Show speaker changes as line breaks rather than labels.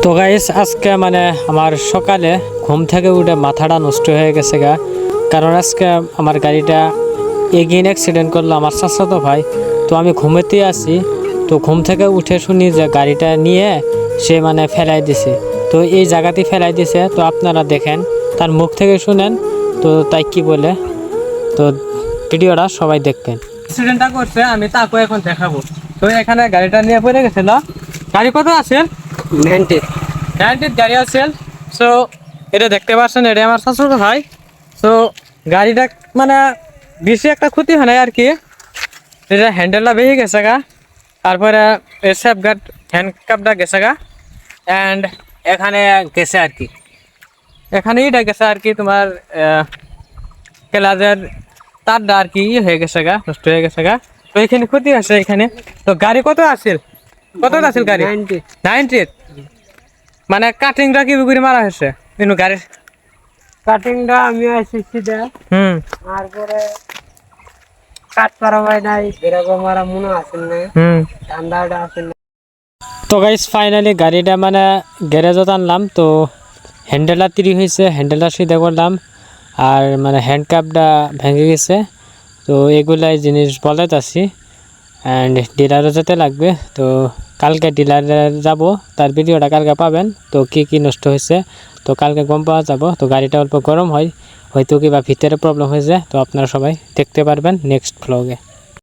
তো গাইস আজকে মানে আমার সকালে ঘুম থেকে উঠে মাথাটা নষ্ট হয়ে গেছে গা। কারণ আজকে আমার গাড়িটা এগিয়ে অ্যাক্সিডেন্ট করল আমার চাচাতো ভাই। তো আমি ঘুমেতে আছি, তো ঘুম থেকে উঠে শুনি যে গাড়িটা নিয়ে সে মানে ফেলাই দিছে। তো এই জায়গাতেই ফেলাই দিছে, তো আপনারা দেখেন, তার মুখ থেকে শুনেন, তো তাই কি বলে? তো ভিডিওটা সবাই দেখবেন। অ্যাক্সিডেন্টটা করছে, আমি তাকে এখন দেখাবো। তো এখানে গাড়িটা নিয়ে পড়ে গেছিল গাড়ি কত আছে?
নাইনটি
নাইনটির গাড়ি আছে সো এটা দেখতে পাচ্ছেন, এটা আমার শাশুড়ি ভাই। সো গাড়িটা মানে বেশি একটা ক্ষতি হয় নাই আর কি। এটা হ্যান্ডেলটা বেরিয়ে গেছে গা। তারপরে সেফ গার্ড হ্যান্ড কাপটা গেছে গা। অ্যান্ড এখানে গেছে আর কি। এখানে এটা গেছে আর কি তোমার ক্লাজের তারটা আর কি ই হয়ে গেছে গা, নষ্ট হয়ে গেছে গা। তো এখানে ক্ষতি আছে এখানে। তো গাড়ি কত আছিল কত আছিল গাড়ি?
নাইনটি।
মানে কাটিংটা কি করে মারা হয়েছে? কিন্তু গাড়ির?
কাটিংটা আমি আছি সিধা
হুম।
তারপরে কাট করা হয় নাই এরকম আর মনে আসেন না
হুম।
ঠান্ডাটা আসেন না
তো গাইস ফাইনালি গাড়িটা মানে গ্যারেজত আনলাম তো হ্যান্ডেলটা তিরি হয়েছে হ্যান্ডেলটা সিধা করলাম আর মানে হ্যান্ড কাপটা ভেঙে গেছে। তো এগুলাই জিনিস বলাইতেছি। অ্যান্ড ডিলারও যেতে লাগবে। তো কালকে ডিলারে যাব। তার ভিডিওটা কালকে পাবেন। তো কি কি নষ্ট হয়েছে? তো কালকে গম পাওয়া যাব। তো গাড়িটা অল্প গরম হয়। হয়তো কিবা ভিতরে প্রবলেম হয়েছে। তো আপনারা সবাই দেখতে পারবেন নেক্সট ভ্লগে